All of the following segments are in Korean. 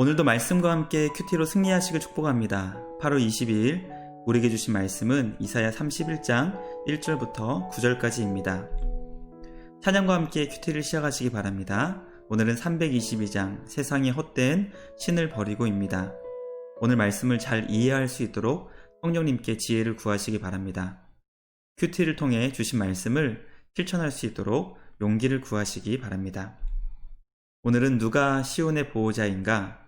오늘도 말씀과 함께 큐티로 승리하시길 축복합니다. 8월 22일 우리에게 주신 말씀은 이사야 31장 1절부터 9절까지입니다. 찬양과 함께 큐티를 시작하시기 바랍니다. 오늘은 322장 세상의 헛된 신을 버리고입니다. 오늘 말씀을 잘 이해할 수 있도록 성령님께 지혜를 구하시기 바랍니다. 큐티를 통해 주신 말씀을 실천할 수 있도록 용기를 구하시기 바랍니다. 오늘은 누가 시온의 보호자인가,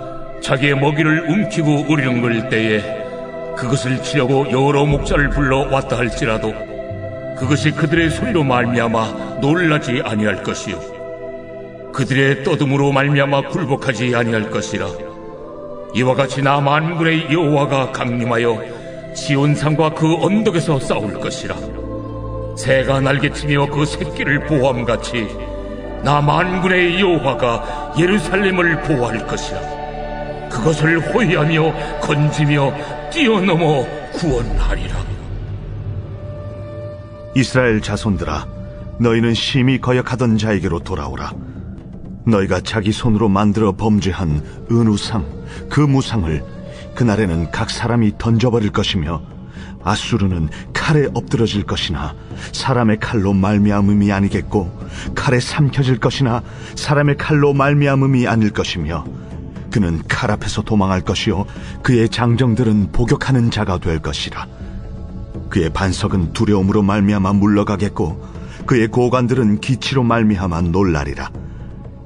자기의 먹이를 움키고 우리는 때에 그것을 치려고 여러 목자를 불러 왔다 할지라도 그것이 그들의 소리로 말미암아 놀라지 아니할 것이요. 그들의 떠듬으로 말미암아 굴복하지 아니할 것이라. 이와 같이 나 만군의 여호와가 강림하여 시온산과 그 언덕에서 싸울 것이라. 새가 날개치며 그 새끼를 보호함같이 나 만군의 여호와가 예루살렘을 보호할 것이라 그것을 호위하며 건지며 뛰어넘어 구원하리라. 이스라엘 자손들아 너희는 심히 거역하던 자에게로 돌아오라. 너희가 자기 손으로 만들어 범죄한 은우상 그 무상을 그날에는 각 사람이 던져버릴 것이며 아수르는 칼에 엎드러질 것이나 사람의 칼로 말미암음이 아니겠고 칼에 삼켜질 것이나 사람의 칼로 말미암음이 아닐 것이며 그는 칼 앞에서 도망할 것이요 그의 장정들은 복역하는 자가 될 것이라 그의 반석은 두려움으로 말미암아 물러가겠고 그의 고관들은 기치로 말미암아 놀라리라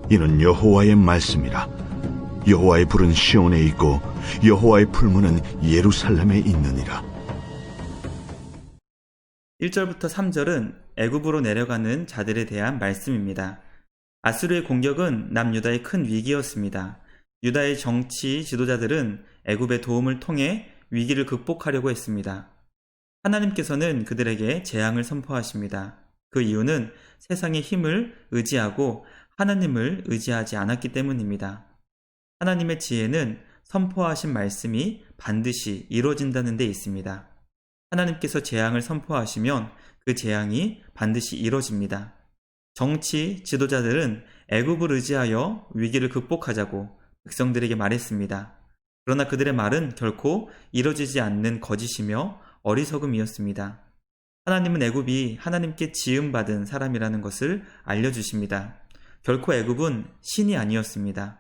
이는 여호와의 말씀이라 여호와의 불은 시온에 있고 여호와의 풀무는 예루살렘에 있느니라 1절부터 3절은 애굽으로 내려가는 자들에 대한 말씀입니다. 아수르의 공격은 남유다의 큰 위기였습니다. 유다의 정치 지도자들은 애굽의 도움을 통해 위기를 극복하려고 했습니다. 하나님께서는 그들에게 재앙을 선포하십니다. 그 이유는 세상의 힘을 의지하고 하나님을 의지하지 않았기 때문입니다. 하나님의 지혜는 선포하신 말씀이 반드시 이루어진다는 데 있습니다. 하나님께서 재앙을 선포하시면 그 재앙이 반드시 이루어집니다. 정치 지도자들은 애굽을 의지하여 위기를 극복하자고 백성들에게 말했습니다. 그러나 그들의 말은 결코 이루어지지 않는 거짓이며 어리석음이었습니다. 하나님은 애굽이 하나님께 지음받은 사람이라는 것을 알려주십니다. 결코 애굽은 신이 아니었습니다.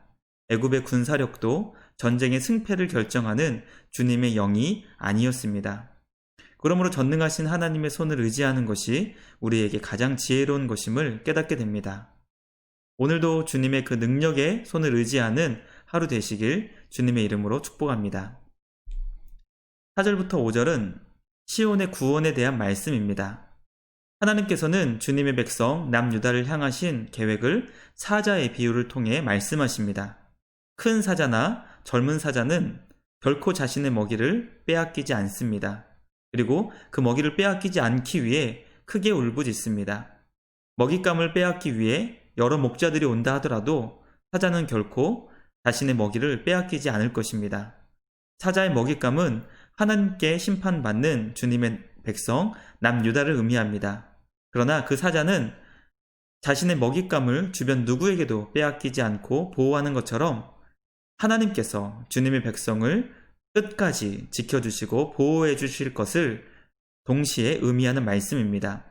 애굽의 군사력도 전쟁의 승패를 결정하는 주님의 영이 아니었습니다. 그러므로 전능하신 하나님의 손을 의지하는 것이 우리에게 가장 지혜로운 것임을 깨닫게 됩니다. 오늘도 주님의 그 능력에 손을 의지하는 하루 되시길 주님의 이름으로 축복합니다. 4절부터 5절은 시온의 구원에 대한 말씀입니다. 하나님께서는 주님의 백성 남유다를 향하신 계획을 사자의 비유를 통해 말씀하십니다. 큰 사자나 젊은 사자는 결코 자신의 먹이를 빼앗기지 않습니다. 그리고 그 먹이를 빼앗기지 않기 위해 크게 울부짖습니다. 먹잇감을 빼앗기 위해 여러 목자들이 온다 하더라도 사자는 결코 자신의 먹이를 빼앗기지 않을 것입니다. 사자의 먹잇감은 하나님께 심판받는 주님의 백성 남유다를 의미합니다. 그러나 그 사자는 자신의 먹잇감을 주변 누구에게도 빼앗기지 않고 보호하는 것처럼 하나님께서 주님의 백성을 끝까지 지켜주시고 보호해 주실 것을 동시에 의미하는 말씀입니다.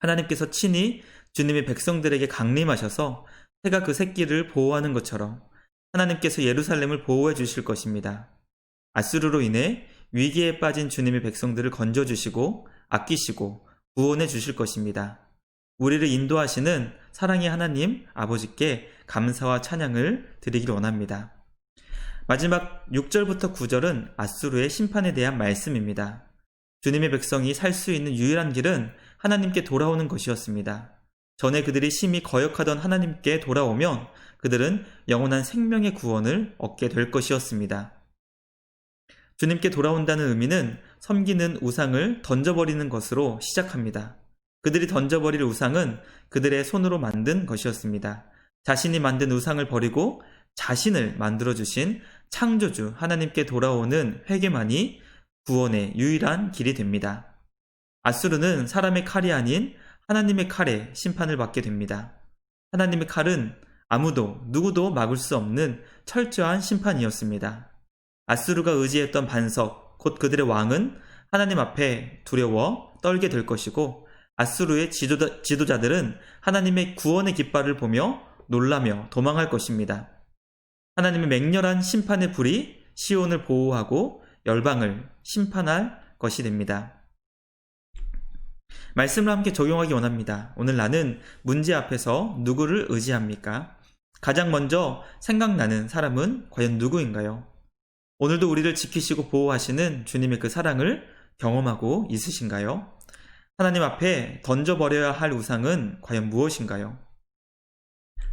하나님께서 친히 주님의 백성들에게 강림하셔서 새가 그 새끼를 보호하는 것처럼 하나님께서 예루살렘을 보호해 주실 것입니다. 아수르로 인해 위기에 빠진 주님의 백성들을 건져 주시고 아끼시고 구원해 주실 것입니다. 우리를 인도하시는 사랑의 하나님 아버지께 감사와 찬양을 드리길 원합니다. 마지막 6절부터 9절은 아수르의 심판에 대한 말씀입니다. 주님의 백성이 살 수 있는 유일한 길은 하나님께 돌아오는 것이었습니다. 전에 그들이 심히 거역하던 하나님께 돌아오면 그들은 영원한 생명의 구원을 얻게 될 것이었습니다. 주님께 돌아온다는 의미는 섬기는 우상을 던져버리는 것으로 시작합니다. 그들이 던져버릴 우상은 그들의 손으로 만든 것이었습니다. 자신이 만든 우상을 버리고 자신을 만들어주신 창조주 하나님께 돌아오는 회개만이 구원의 유일한 길이 됩니다. 아수르는 사람의 칼이 아닌 하나님의 칼에 심판을 받게 됩니다. 하나님의 칼은 아무도 누구도 막을 수 없는 철저한 심판이었습니다. 아수르가 의지했던 반석, 곧 그들의 왕은 하나님 앞에 두려워 떨게 될 것이고 아수르의 지도자, 지도자들은 하나님의 구원의 깃발을 보며 놀라며 도망할 것입니다. 하나님의 맹렬한 심판의 불이 시온을 보호하고 열방을 심판할 것이 됩니다. 말씀을 함께 적용하기 원합니다. 오늘 나는 문제 앞에서 누구를 의지합니까? 가장 먼저 생각나는 사람은 과연 누구인가요? 오늘도 우리를 지키시고 보호하시는 주님의 그 사랑을 경험하고 있으신가요? 하나님 앞에 던져버려야 할 우상은 과연 무엇인가요?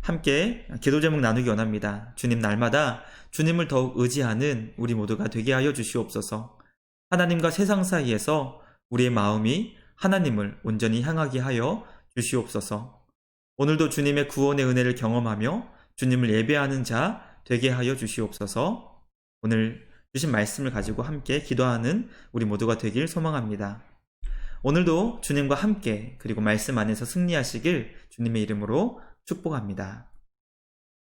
함께 기도 제목 나누기 원합니다. 주님 날마다 주님을 더욱 의지하는 우리 모두가 되게 하여 주시옵소서. 하나님과 세상 사이에서 우리의 마음이 하나님을 온전히 향하게 하여 주시옵소서. 오늘도 주님의 구원의 은혜를 경험하며 주님을 예배하는 자 되게 하여 주시옵소서. 오늘 주신 말씀을 가지고 함께 기도하는 우리 모두가 되길 소망합니다. 오늘도 주님과 함께 그리고 말씀 안에서 승리하시길 주님의 이름으로 축복합니다.